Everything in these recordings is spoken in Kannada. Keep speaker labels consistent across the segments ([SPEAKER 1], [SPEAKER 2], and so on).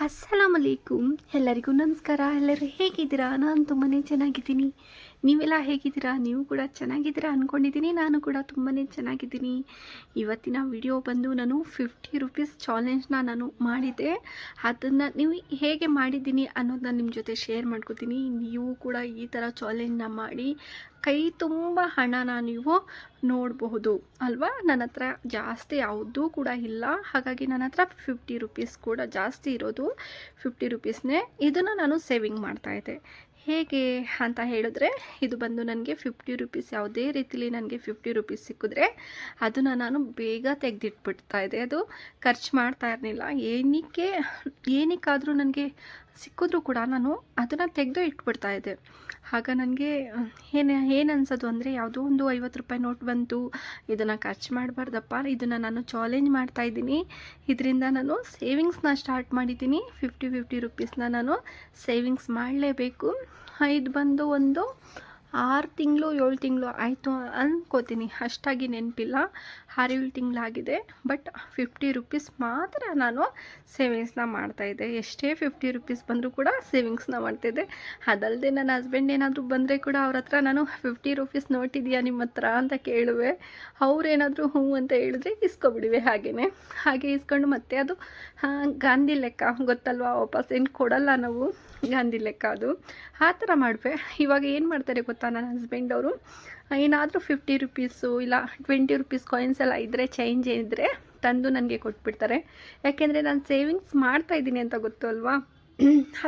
[SPEAKER 1] ಅಸ್ಸಲಾಮ್ ಎಲ್ಲರಿಗೂ ನಮಸ್ಕಾರ. ಎಲ್ಲರೂ ಹೇಗಿದ್ದೀರಾ? ನಾನು ತುಂಬಾ ಚೆನ್ನಾಗಿದ್ದೀನಿ. ನೀವೆಲ್ಲ ಹೇಗಿದ್ದೀರಾ? ನೀವು ಕೂಡ ಚೆನ್ನಾಗಿದ್ದೀರಾ ಅಂದ್ಕೊಂಡಿದ್ದೀನಿ ನಾನು ಕೂಡ ತುಂಬಾ ಚೆನ್ನಾಗಿದ್ದೀನಿ. ಇವತ್ತಿನ ವಿಡಿಯೋ ಬಂದು ನಾನು ಫಿಫ್ಟಿ ರುಪೀಸ್ ಚಾಲೆಂಜ್ನ ನಾನು ಮಾಡಿದ್ದೆ. ಅದನ್ನು ನೀವು ಹೇಗೆ ಮಾಡಿದ್ದೀನಿ ಅನ್ನೋದನ್ನ ನಿಮ್ಮ ಜೊತೆ ಶೇರ್ ಮಾಡ್ಕೋತೀನಿ. ನೀವು ಕೂಡ ಈ ಥರ ಚಾಲೆಂಜ್ನ ಮಾಡಿ ಕೈ ತುಂಬ ಹಣನ ನೀವು ನೋಡಬಹುದು. ಅಲ್ವಾ? ನನ್ನ ಹತ್ರ ಜಾಸ್ತಿ ಯಾವುದೂ ಕೂಡ ಇಲ್ಲ. ಹಾಗಾಗಿ ನನ್ನ ಹತ್ರ ಫಿಫ್ಟಿ ರುಪೀಸ್ ಕೂಡ ಜಾಸ್ತಿ ಇರೋದು ಫಿಫ್ಟಿ ರುಪೀಸ್ನೇ ಇದನ್ನು ನಾನು ಸೇವಿಂಗ್ ಮಾಡ್ತಾಯಿದ್ದೆ ಹೇಗೆ ಅಂತ ಹೇಳಿದ್ರೆ, ಇದು ಬಂದು ನನಗೆ ಫಿಫ್ಟಿ ರುಪೀಸ್ ಯಾವುದೇ ರೀತಿಲಿ ನನಗೆ ಫಿಫ್ಟಿ ರುಪೀಸ್ ಸಿಕ್ಕಿದ್ರೆ, ಅದನ್ನು ನಾನು ಬೇಗ ತೆಗೆದಿಟ್ಬಿಡ್ತಾ ಇದೆ ಅದು ಖರ್ಚು ಮಾಡ್ತಾ ಇರಲಿಲ್ಲ. ಏನಕ್ಕೆ, ಏನಕ್ಕಾದರೂ ನನಗೆ ಸಿಕ್ಕಿದ್ರೂ ಕೂಡ ನಾನು ಅದನ್ನು ತೆಗೆದು ಇಟ್ಬಿಡ್ತಾ ಇದ್ದೆ. ಆಗ ನನಗೆ ಏನು ಏನು ಅನ್ಸೋದು ಅಂದರೆ ಯಾವುದೋ ಒಂದು ಐವತ್ತು ರೂಪಾಯಿ ನೋಟ್ ಬಂತು. ಇದನ್ನು ಖರ್ಚು ಮಾಡಬಾರ್ದಪ್ಪ. ಇದನ್ನು ನಾನು ಚಾಲೆಂಜ್ ಮಾಡ್ತಾ ಇದ್ದೀನಿ. ಇದರಿಂದ ನಾನು ಸೇವಿಂಗ್ಸ್ನ ಸ್ಟಾರ್ಟ್ ಮಾಡಿದ್ದೀನಿ. ಫಿಫ್ಟಿ ಫಿಫ್ಟಿ ರುಪೀಸ್ನ ನಾನು ಸೇವಿಂಗ್ಸ್ ಮಾಡಲೇಬೇಕು. ಇದು ಬಂದು ಒಂದು ಆರು ತಿಂಗಳು, ಏಳು ತಿಂಗಳು ಆಯಿತು ಅಂದ್ಕೋತೀನಿ ಅಷ್ಟಾಗಿ ನೆನಪಿಲ್ಲ. ಆರು ಏಳು ತಿಂಗಳಾಗಿದೆ. ಬಟ್ ಫಿಫ್ಟಿ ರುಪೀಸ್ ಮಾತ್ರ ನಾನು ಸೇವಿಂಗ್ಸ್ನ ಮಾಡ್ತಾಯಿದ್ದೆ ಎಷ್ಟೇ ಫಿಫ್ಟಿ ರುಪೀಸ್ ಬಂದರೂ ಕೂಡ ಸೇವಿಂಗ್ಸ್ನ ಮಾಡ್ತಾಯಿದ್ದೆ ಅದಲ್ಲದೆ ನನ್ನ ಹಸ್ಬೆಂಡ್ ಏನಾದರೂ ಬಂದರೆ ಕೂಡ ಅವ್ರ ಹತ್ರ ನಾನು ಫಿಫ್ಟಿ ರುಪೀಸ್ ನೋಟಿದೆಯಾ ನಿಮ್ಮ ಹತ್ರ ಅಂತ ಕೇಳುವೆ. ಅವ್ರೇನಾದರೂ ಹ್ಞೂ ಅಂತ ಹೇಳಿದ್ರೆ ಇಸ್ಕೊಬಿಡುವೆ ಹಾಗೆಯೇ ಹಾಗೆ ಇಸ್ಕೊಂಡು ಮತ್ತೆ ಅದು ಗಾಂಧಿ ಲೆಕ್ಕ ಗೊತ್ತಲ್ವಾ? ವಾಪಸ್ ಏನು ಕೊಡಲ್ಲ ನಾವು. ಗಾಂಧಿ ಲೆಕ್ಕ ಅದು. ಆ ಥರ ಮಾಡಿದೆ ಇವಾಗ ಏನು ಮಾಡ್ತಾರೆ ಗೊತ್ತಾ ನನ್ನ ಹಸ್ಬೆಂಡ್ ಅವರು? ಏನಾದರೂ ಫಿಫ್ಟಿ ರುಪೀಸು ಇಲ್ಲ ಟ್ವೆಂಟಿ ರುಪೀಸ್ ಕಾಯಿನ್ಸ್ ಎಲ್ಲ ಇದ್ದರೆ ಚೇಂಜ್ ಇದ್ದರೆ ತಂದು ನನಗೆ ಕೊಟ್ಬಿಡ್ತಾರೆ. ಯಾಕೆಂದರೆ ನಾನು ಸೇವಿಂಗ್ಸ್ ಮಾಡ್ತಾ ಇದ್ದೀನಿ ಅಂತ ಗೊತ್ತು ಅಲ್ವಾ?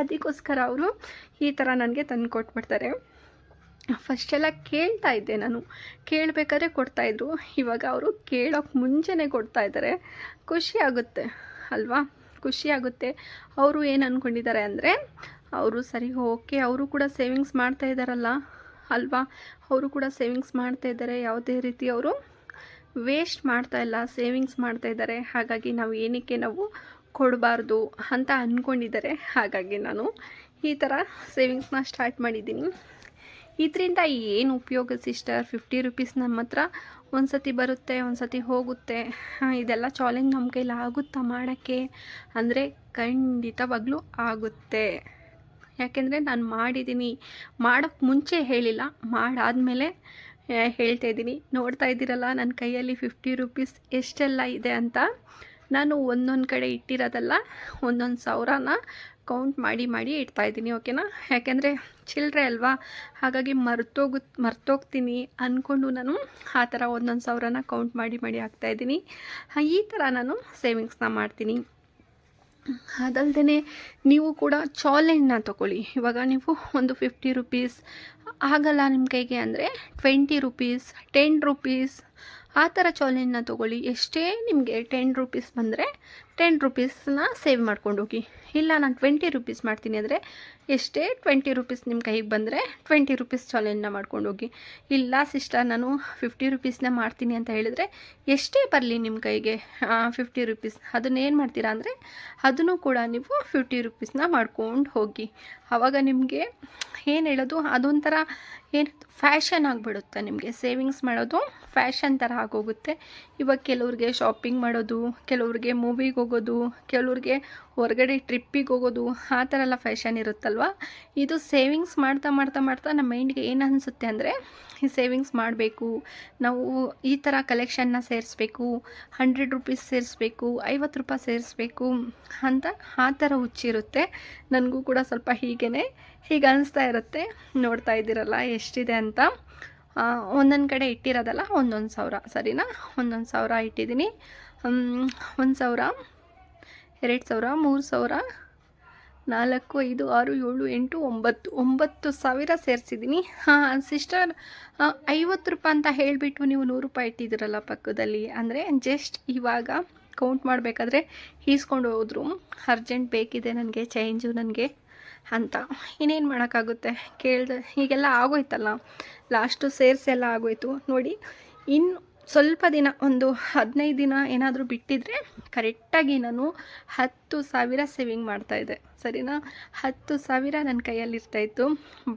[SPEAKER 1] ಅದಕ್ಕೋಸ್ಕರ ಅವರು ಈ ಥರ ನನಗೆ ತಂದು ಕೊಟ್ಬಿಡ್ತಾರೆ. ಫಸ್ಟೆಲ್ಲ ಕೇಳ್ತಾ ಇದ್ದೆ ನಾನು. ಕೇಳಬೇಕಾದ್ರೆ ಕೊಡ್ತಾಯಿದ್ರು ಇವಾಗ ಅವರು ಕೇಳೋಕ್ಕೆ ಮುಂಚೆನೇ ಕೊಡ್ತಾ ಇದ್ದಾರೆ. ಖುಷಿ ಆಗುತ್ತೆ ಅಲ್ವಾ? ಖುಷಿ ಆಗುತ್ತೆ. ಅವರು ಏನು ಅಂದ್ಕೊಂಡಿದ್ದಾರೆ ಅಂದರೆ ಅವರು ಸರಿ, ಓಕೆ. ಅವರು ಕೂಡ ಸೇವಿಂಗ್ಸ್ ಮಾಡ್ತಾ ಇದ್ದಾರಲ್ಲ? ಅಲ್ವಾ? ಅವರು ಕೂಡ ಸೇವಿಂಗ್ಸ್ ಮಾಡ್ತಾ ಇದ್ದಾರೆ. ಯಾವುದೇ ರೀತಿ ಅವರು ವೇಸ್ಟ್ ಮಾಡ್ತಾ ಇಲ್ಲ, ಸೇವಿಂಗ್ಸ್ ಮಾಡ್ತಾ ಇದ್ದಾರೆ. ಹಾಗಾಗಿ ನಾವು ಏನಕ್ಕೆ ನಾವು ಕೊಡಬಾರ್ದು ಅಂತ ಅಂದ್ಕೊಂಡಿದ್ದಾರೆ ಹಾಗಾಗಿ ನಾನು ಈ ಥರ ಸೇವಿಂಗ್ಸ್ನ ಸ್ಟಾರ್ಟ್ ಮಾಡಿದ್ದೀನಿ. ಇದರಿಂದ ಏನು ಉಪಯೋಗ ಸಿಸ್ಟರ್? ಫಿಫ್ಟಿ ರುಪೀಸ್ ನಮ್ಮ ಹತ್ರ ಒಂದು ಸತಿ ಬರುತ್ತೆ ಒಂದು ಸತಿ ಹೋಗುತ್ತೆ ಇದೆಲ್ಲ ಚಾಲೆಂಜ್ ನಮ್ಮ ಕೈಲಿ ಆಗುತ್ತಾ ಮಾಡೋಕ್ಕೆ? ಅಂದರೆ ಖಂಡಿತವಾಗ್ಲೂ ಆಗುತ್ತೆ. ಯಾಕೆಂದರೆ ನಾನು ಮಾಡಿದ್ದೀನಿ ಮಾಡೋಕ್ಕೆ ಮುಂಚೆ ಹೇಳಿಲ್ಲ. ಮಾಡಾದಮೇಲೆ ಹೇಳ್ತಾ ಇದ್ದೀನಿ. ನೋಡ್ತಾ ಇದ್ದೀರಲ್ಲ ನನ್ನ ಕೈಯಲ್ಲಿ ಫಿಫ್ಟಿ ರುಪೀಸ್ ಎಷ್ಟೆಲ್ಲ ಇದೆ ಅಂತ. ನಾನು ಒಂದೊಂದು ಕಡೆ ಇಟ್ಟಿರೋದಲ್ಲ, ಒಂದೊಂದು ಸಾವಿರನ ಕೌಂಟ್ ಮಾಡಿ ಮಾಡಿ ಇಡ್ತಾ ಇದ್ದೀನಿ ಓಕೆನಾ ಯಾಕೆಂದರೆ ಚಿಲ್ಲರೆ ಅಲ್ವಾ? ಹಾಗಾಗಿ ಮರ್ತೋಗು, ಮರ್ತೋಗ್ತೀನಿ ಅಂದ್ಕೊಂಡು ನಾನು ಆ ಥರ ಒಂದೊಂದು ಸಾವಿರನ ಕೌಂಟ್ ಮಾಡಿ ಮಾಡಿ ಹಾಕ್ತಾಯಿದ್ದೀನಿ ಈ ಥರ ನಾನು ಸೇವಿಂಗ್ಸ್ನ ಮಾಡ್ತೀನಿ. ಅದಲ್ಲದೆ ನೀವು ಕೂಡ ಚಾಲೆಂಜ್ನ ತೊಗೊಳ್ಳಿ. ಇವಾಗ ನೀವು ಒಂದು ಫಿಫ್ಟಿ ರುಪೀಸ್ ಆಗಲ್ಲ ನಿಮ್ಮ ಕೈಗೆ ಅಂದರೆ ಟ್ವೆಂಟಿ ರುಪೀಸ್ ಟೆನ್ ರುಪೀಸ್ ಆ ಥರ ಚಾಲೆಂಜ್ನ ತೊಗೊಳ್ಳಿ. ಎಷ್ಟೇ ನಿಮಗೆ ಟೆನ್ ರುಪೀಸ್ ಬಂದರೆ ಟೆನ್ ರುಪೀಸ್ನ ಸೇವ್ ಮಾಡ್ಕೊಂಡು ಹೋಗಿ. ಇಲ್ಲ ನಾನು ಟ್ವೆಂಟಿ ರುಪೀಸ್ ಮಾಡ್ತೀನಿ ಅಂದರೆ ಎಷ್ಟೇ ಟ್ವೆಂಟಿ ರುಪೀಸ್ ನಿಮ್ಮ ಕೈಗೆ ಬಂದರೆ ಟ್ವೆಂಟಿ ರುಪೀಸ್ ಚಾಲೆಂಜ್ನ ಮಾಡ್ಕೊಂಡು ಹೋಗಿ. ಇಲ್ಲ ಸಿಸ್ಟರ್ ನಾನು ಫಿಫ್ಟಿ ರುಪೀಸ್ನ ಮಾಡ್ತೀನಿ ಅಂತ ಹೇಳಿದರೆ ಎಷ್ಟೇ ಬರಲಿ ನಿಮ್ಮ ಕೈಗೆ ಫಿಫ್ಟಿ ರುಪೀಸ್ ಅದನ್ನೇನು ಮಾಡ್ತೀರಾ ಅಂದರೆ ಅದನ್ನು ಕೂಡ ನೀವು ಫಿಫ್ಟಿ ರುಪೀಸ್ನ ಮಾಡ್ಕೊಂಡು ಹೋಗಿ. ಆವಾಗ ನಿಮಗೆ ಏನು ಹೇಳೋದು ಅದೊಂಥರ ಏನು ಫ್ಯಾಷನ್ ಆಗಿಬಿಡುತ್ತೆ ನಿಮಗೆ. ಸೇವಿಂಗ್ಸ್ ಮಾಡೋದು ಫ್ಯಾಷನ್ ಥರ ಆಗೋಗುತ್ತೆ ಇವಾಗ ಕೆಲವ್ರಿಗೆ ಶಾಪಿಂಗ್ ಮಾಡೋದು, ಕೆಲವ್ರಿಗೆ ಮೂವಿಗೆ ಹೋಗೋದು, ಕೆಲವ್ರಿಗೆ ಹೊರಗಡೆ ಟ್ರಿಪ್ಪಿಗೆ ಹೋಗೋದು, ಆ ಥರ ಎಲ್ಲ ಫ್ಯಾಷನ್ ಇರುತ್ತಲ್ವ? ಇದು ಸೇವಿಂಗ್ಸ್ ಮಾಡ್ತಾ ಮಾಡ್ತಾ ಮಾಡ್ತಾ ನಮ್ಮ ಮೈಂಡ್ಗೆ ಏನು ಅನಿಸುತ್ತೆ ಅಂದರೆ, ಈ ಸೇವಿಂಗ್ಸ್ ಮಾಡಬೇಕು, ನಾವು ಈ ಥರ ಕಲೆಕ್ಷನ್ನ ಸೇರಿಸ್ಬೇಕು ಹಂಡ್ರೆಡ್ ರುಪೀಸ್ ಸೇರಿಸ್ಬೇಕು, ಐವತ್ತು ರೂಪಾಯಿ ಸೇರಿಸ್ಬೇಕು ಅಂತ ಆ ಥರ ಹುಚ್ಚಿರುತ್ತೆ ನನಗೂ ಕೂಡ ಸ್ವಲ್ಪ ಹೀಗೇ ಹೀಗೆ ಅನಿಸ್ತಾ ಇರುತ್ತೆ. ನೋಡ್ತಾ ಇದ್ದೀರಲ್ಲ ಎಷ್ಟಿದೆ ಅಂತ. ಒಂದೊಂದು ಕಡೆ ಇಟ್ಟಿರೋದಲ್ಲ, ಒಂದೊಂದು ಸಾವಿರ, ಸರಿನಾ? ಒಂದೊಂದು ಸಾವಿರ ಇಟ್ಟಿದ್ದೀನಿ. ಒಂದು ಸಾವಿರ, ಎರಡು ಸಾವಿರ, ಮೂರು ಸಾವಿರ, ನಾಲ್ಕು, ಐದು, ಆರು, ಏಳು, ಎಂಟು, ಒಂಬತ್ತು ಒಂಬತ್ತು ಸಾವಿರ ಸೇರಿಸಿದ್ದೀನಿ. ಹಾಂ ಸಿಸ್ಟರ್ ಐವತ್ತು ರೂಪಾಯಿ ಅಂತ ಹೇಳಿಬಿಟ್ಟು ನೀವು ನೂರು ರೂಪಾಯಿ ಇಟ್ಟಿದ್ದೀರಲ್ಲ ಪಕ್ಕದಲ್ಲಿ. ಅಂದರೆ ಜಸ್ಟ್ ಇವಾಗ ಕೌಂಟ್ ಮಾಡಬೇಕಾದ್ರೆ ಈಸ್ಕೊಂಡು ಹೋದ್ರು. ಅರ್ಜೆಂಟ್ ಬೇಕಿದೆ ನನಗೆ ಚೇಂಜು ನನಗೆ. ಅಂತ. ಇನ್ನೇನು ಮಾಡೋಕ್ಕಾಗುತ್ತೆ? ಕೇಳ್ದೆ, ಹೀಗೆಲ್ಲ ಆಗೋಯ್ತಲ್ಲ. ಲಾಸ್ಟು ಸೇರಿಸಿ ಎಲ್ಲ ಆಗೋಯ್ತು. ನೋಡಿ ಇನ್ನು ಸ್ವಲ್ಪ ದಿನ, ಒಂದು ಹದಿನೈದು ದಿನ ಏನಾದರೂ ಬಿಟ್ಟಿದ್ರೆ ಕರೆಕ್ಟಾಗಿ ನಾನು ಹತ್ತು ಸಾವಿರ ಸೇವಿಂಗ್ ಮಾಡ್ತಾಯಿದ್ದೆ ಸರಿನಾ? ಹತ್ತು ಸಾವಿರ ನನ್ನ ಕೈಯಲ್ಲಿ ಇರ್ತಾಯಿತ್ತು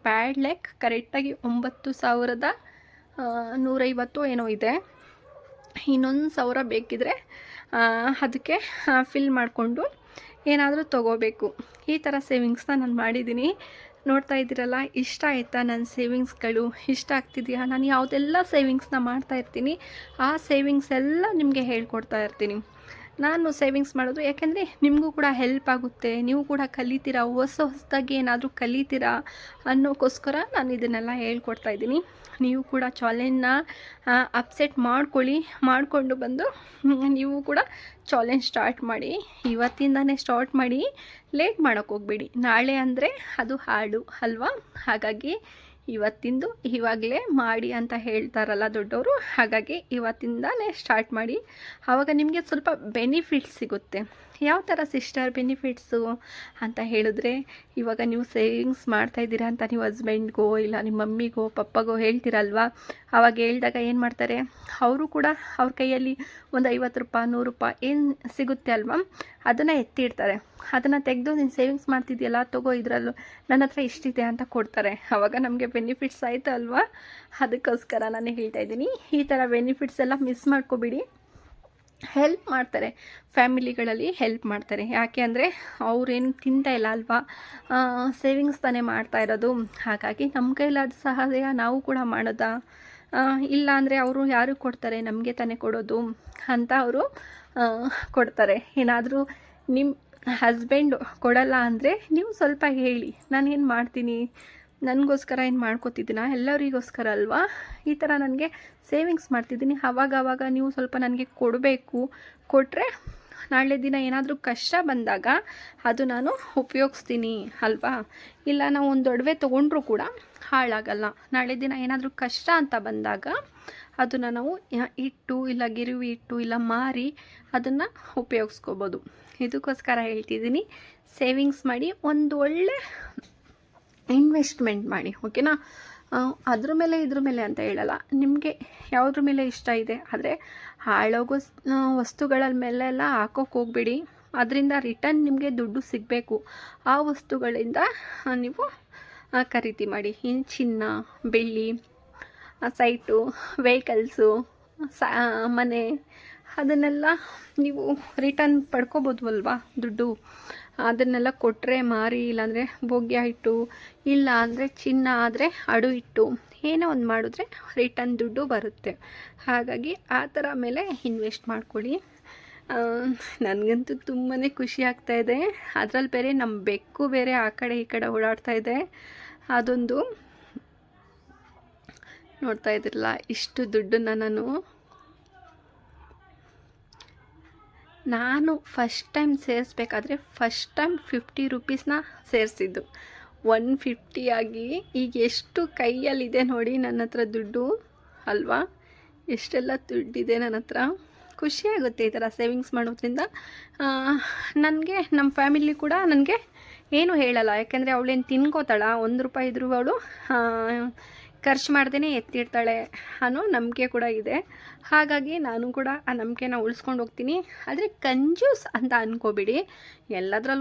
[SPEAKER 1] ಬ್ಯಾಡ್ ಲೆಕ್ ಕರೆಕ್ಟಾಗಿ ಒಂಬತ್ತು ಸಾವಿರದ ನೂರೈವತ್ತು ಏನೋ ಇದೆ. ಇನ್ನೊಂದು ಸಾವಿರ ಬೇಕಿದ್ರೆ ಅದಕ್ಕೆ ಫಿಲ್ ಮಾಡಿಕೊಂಡು ಏನಾದರೂ ತೊಗೋಬೇಕು. ಈ ಥರ ಸೇವಿಂಗ್ಸ್ನ ನಾನು ಮಾಡಿದ್ದೀನಿ ನೋಡ್ತಾ ಇದ್ದೀರಲ್ಲ, ಇಷ್ಟ ಆಯಿತಾ ನನ್ನ ಸೇವಿಂಗ್ಸ್ಗಳು ಇಷ್ಟ ಆಗ್ತಿದೆಯಾ? ನಾನು ಯಾವುದೆಲ್ಲ ಸೇವಿಂಗ್ಸ್ನ ಮಾಡ್ತಾ ಇರ್ತೀನಿ, ಆ ಸೇವಿಂಗ್ಸ್ ಎಲ್ಲ ನಿಮಗೆ ಹೇಳ್ಕೊಡ್ತಾ ಇರ್ತೀನಿ. ನಾನು ಸೇವಿಂಗ್ಸ್ ಮಾಡೋದು, ಯಾಕೆಂದರೆ ನಿಮಗೂ ಕೂಡ ಹೆಲ್ಪ್ ಆಗುತ್ತೆ. ನೀವು ಕೂಡ ಕಲಿತೀರಾ, ಹೊಸ ಹೊಸದಾಗಿ ಏನಾದರೂ ಕಲಿತೀರಾ ಅನ್ನೋಕ್ಕೋಸ್ಕರ ನಾನು ಇದನ್ನೆಲ್ಲ ಹೇಳ್ಕೊಡ್ತಾ ಇದ್ದೀನಿ. ನೀವು ಕೂಡ ಚಾಲೆಂಜ್ನ ಅಪ್ಸೆಟ್ ಮಾಡ್ಕೊಳ್ಳಿ, ಮಾಡಿಕೊಂಡು ಬಂದು ನೀವು ಕೂಡ ಚಾಲೆಂಜ್ ಸ್ಟಾರ್ಟ್ ಮಾಡಿ, ಇವತ್ತಿಂದನೇ ಸ್ಟಾರ್ಟ್ ಮಾಡಿ ಲೇಟ್ ಮಾಡೋಕ್ಕೆ ಹೋಗಬೇಡಿ. ನಾಳೆ ಅಂದರೆ ಅದು ಹಾಡು, ಅಲ್ವಾ? ಹಾಗಾಗಿ ಇವತ್ತಿಂದು ಇವಾಗಲೇ ಮಾಡಿ ಅಂತ ಹೇಳ್ತಾರಲ್ಲ ದೊಡ್ಡವರು, ಹಾಗಾಗಿ ಇವತ್ತಿಂದಲೇ ಸ್ಟಾರ್ಟ್ ಮಾಡಿ. ಆವಾಗ ನಿಮಗೆ ಸ್ವಲ್ಪ ಬೆನಿಫಿಟ್ ಸಿಗುತ್ತೆ. ಯಾವ ಥರ ಸಿಸ್ಟರ್ ಬೆನಿಫಿಟ್ಸು ಅಂತ ಹೇಳಿದ್ರೆ, ಇವಾಗ ನೀವು ಸೇವಿಂಗ್ಸ್ ಮಾಡ್ತಾ ಇದ್ದೀರಾ ಅಂತ ನೀವು ಹಸ್ಬೆಂಡ್ಗೋ ಇಲ್ಲ ನಿಮ್ಮ ಮಮ್ಮಿಗೋ, ಪಪ್ಪಗೋ ಹೇಳ್ತೀರಲ್ವ? ಆವಾಗ ಹೇಳಿದಾಗ ಏನು ಮಾಡ್ತಾರೆ? ಅವರು ಕೂಡ ಅವ್ರ ಕೈಯಲ್ಲಿ ಒಂದು ಐವತ್ತು ರೂಪಾಯಿ, ನೂರು ರೂಪಾಯಿ ಏನು ಸಿಗುತ್ತೆ ಅಲ್ವಾ? ಅದನ್ನು ಎತ್ತಿಡ್ತಾರೆ. ಅದನ್ನು ತೆಗೆದು ನೀನು ಸೇವಿಂಗ್ಸ್ ಮಾಡ್ತಿದ್ಯಲ್ಲ, ತಗೋ ಇದರಲ್ಲೂ ನನ್ನ ಹತ್ರ ಇಷ್ಟಿದೆ ಅಂತ ಕೊಡ್ತಾರೆ. ಆವಾಗ ನಮಗೆ ಬೆನಿಫಿಟ್ಸ್ ಆಯಿತು ಅಲ್ವಾ ಅದಕ್ಕೋಸ್ಕರ ನಾನು ಹೇಳ್ತಾ ಇದ್ದೀನಿ, ಈ ಥರ ಬೆನಿಫಿಟ್ಸ್ ಎಲ್ಲ ಮಿಸ್ ಮಾಡ್ಕೋಬೇಡಿ. ಹೆಲ್ಪ್ ಮಾಡ್ತಾರೆ. ಫ್ಯಾಮಿಲಿಗಳಲ್ಲಿ ಹೆಲ್ಪ್ ಮಾಡ್ತಾರೆ. ಯಾಕೆ ಅಂದರೆ ಅವ್ರೇನು ತಿಂತಾ ಇಲ್ಲ ಅಲ್ವಾ? ಸೇವಿಂಗ್ಸ್ ತಾನೇ ಮಾಡ್ತಾ ಇರೋದು. ಹಾಗಾಗಿ ನಮ್ಮ ಕೈಲಾದ ಸಹಾಯ ನಾವು ಕೂಡ ಮಾಡೋದಾ? ಇಲ್ಲ ಅಂದರೆ ಅವರು ಯಾರು ಕೊಡ್ತಾರೆ? ನಮಗೆ ತಾನೇ ಕೊಡೋದು ಅಂತ ಅವರು ಕೊಡ್ತಾರೆ. ಏನಾದರೂ ನಿಮ್ಮ ಹಸ್ಬೆಂಡು ಕೊಡಲ್ಲ ಅಂದರೆ ನೀವು ಸ್ವಲ್ಪ ಹೇಳಿ. ನಾನೇನು ಮಾಡ್ತೀನಿ? ನನಗೋಸ್ಕರ ಏನು ಮಾಡ್ಕೋತಿದ್ದೀನ? ಎಲ್ಲರಿಗೋಸ್ಕರ ಅಲ್ವಾ? ಈ ಥರ ನನಗೆ ಸೇವಿಂಗ್ಸ್ ಮಾಡ್ತಿದ್ದೀನಿ. ಆವಾಗ ಆವಾಗ ನೀವು ಸ್ವಲ್ಪ ನನಗೆ ಕೊಡಬೇಕು. ಕೊಟ್ಟರೆ ನಾಳೆ ದಿನ ಏನಾದರೂ ಕಷ್ಟ ಬಂದಾಗ ಅದು ನಾನು ಉಪಯೋಗಿಸ್ತೀನಿ, ಅಲ್ವಾ? ಇಲ್ಲ, ನಾವು ಒಂದು ಒಡವೆ ತೊಗೊಂಡ್ರೂ ಕೂಡ ಹಾಳಾಗಲ್ಲ. ನಾಳೆ ದಿನ ಏನಾದರೂ ಕಷ್ಟ ಅಂತ ಬಂದಾಗ ಅದನ್ನು ನಾವು ಇಟ್ಟು, ಇಲ್ಲ ಗಿರಿವಿ ಇಟ್ಟು, ಇಲ್ಲ ಮಾರಿ ಅದನ್ನು ಉಪಯೋಗಿಸ್ಕೋಬೋದು. ಇದಕ್ಕೋಸ್ಕರ ಹೇಳ್ತಿದ್ದೀನಿ ಸೇವಿಂಗ್ಸ್ ಮಾಡಿ ಒಂದು ಒಳ್ಳೆ ಇನ್ವೆಸ್ಟ್ಮೆಂಟ್ ಮಾಡಿ, ಓಕೆನಾ? ಅದ್ರ ಮೇಲೆ, ಇದ್ರ ಮೇಲೆ ಅಂತ ಹೇಳಲ್ಲ. ನಿಮಗೆ ಯಾವುದ್ರ ಮೇಲೆ ಇಷ್ಟ ಇದೆ? ಆದರೆ ಹಾಳೋಗೋ ವಸ್ತುಗಳ ಮೇಲೆಲ್ಲ ಹಾಕೋಕೆ ಹೋಗ್ಬೇಡಿ. ಅದರಿಂದ ರಿಟರ್ನ್ ನಿಮಗೆ ದುಡ್ಡು ಸಿಗಬೇಕು. ಆ ವಸ್ತುಗಳಿಂದ ನೀವು ಖರೀದಿ ಮಾಡಿ. ಇನ್ನು ಚಿನ್ನ, ಬೆಳ್ಳಿ ಸೈಟು ವೆಹಿಕಲ್ಸು ಸಾ ಮನೆ, ಅದನ್ನೆಲ್ಲ ನೀವು ರಿಟರ್ನ್ ಪಡ್ಕೋಬೋದು ಅಲ್ವಾ ದುಡ್ಡು? ಅದನ್ನೆಲ್ಲ ಕೊಟ್ಟರೆ ಮಾರಿ, ಇಲ್ಲಾಂದರೆ ಬೊಗ್ಯ ಇಟ್ಟು ಇಲ್ಲ ಅಂದರೆ ಚಿನ್ನ ಆದರೆ ಅಡು ಇಟ್ಟು, ಏನೋ ಒಂದು ಮಾಡಿದ್ರೆ ರಿಟರ್ನ್ ದುಡ್ಡು ಬರುತ್ತೆ. ಹಾಗಾಗಿ ಆ ಥರ ಮೇಲೆ ಇನ್ವೆಸ್ಟ್ ಮಾಡ್ಕೊಳ್ಳಿ. ನನಗಂತೂ ತುಂಬಾ ಖುಷಿ ಆಗ್ತಾ ಇದೆ. ಅದರಲ್ಲಿ ಬೇರೆ ನಮ್ಮ ಬೆಕ್ಕು ಬೇರೆ ಆ ಕಡೆ ಈ ಕಡೆ ಓಡಾಡ್ತಾ ಇದೆ. ಅದೊಂದು ನೋಡ್ತಾ ಇದ್ರಲ್ಲ, ಇಷ್ಟು ದುಡ್ಡನ್ನು ನಾನು ನಾನು ಫಸ್ಟ್ ಟೈಮ್ ಸೇರಿಸ್ಬೇಕಾದ್ರೆ ಫಸ್ಟ್ ಟೈಮ್ ಫಿಫ್ಟಿ ರುಪೀಸ್ನ ಸೇರಿಸಿದ್ದು. ಒನ್ ಫಿಫ್ಟಿಯಾಗಿ ಈಗ ಎಷ್ಟು ಕೈಯಲ್ಲಿದೆ ನೋಡಿ ನನ್ನ ಹತ್ರ ದುಡ್ಡು, ಅಲ್ವಾ? ಎಷ್ಟೆಲ್ಲ ದುಡ್ಡಿದೆ ನನ್ನ ಹತ್ರ. ಖುಷಿಯಾಗುತ್ತೆ ಈ ಥರ ಸೇವಿಂಗ್ಸ್ ಮಾಡೋದ್ರಿಂದ. ನನಗೆ ನಮ್ಮ ಫ್ಯಾಮಿಲಿ ಕೂಡ ನನಗೆ ಏನು ಹೇಳಲ್ಲ. ಯಾಕೆಂದರೆ ಅವಳೇನು ತಿನ್ಕೋತಾಳ, ಒಂದು ರೂಪಾಯಿ ಇದ್ರೂ ಅವಳು ಖರ್ಚು ಮಾಡ್ದೇ ಎತ್ತಿಡ್ತಾಳೆ ಅನ್ನೋ ನಂಬಿಕೆ ಕೂಡ ಇದೆ. ಹಾಗಾಗಿ ನಾನು ಕೂಡ ಆ ನಂಬಿಕೆನ ಉಳಿಸ್ಕೊಂಡು ಹೋಗ್ತೀನಿ. ಆದರೆ ಕಂಜೂಸ್ ಅಂತ ಅಂದ್ಕೋಬೇಡಿ ಎಲ್ಲದರಲ್ಲೂ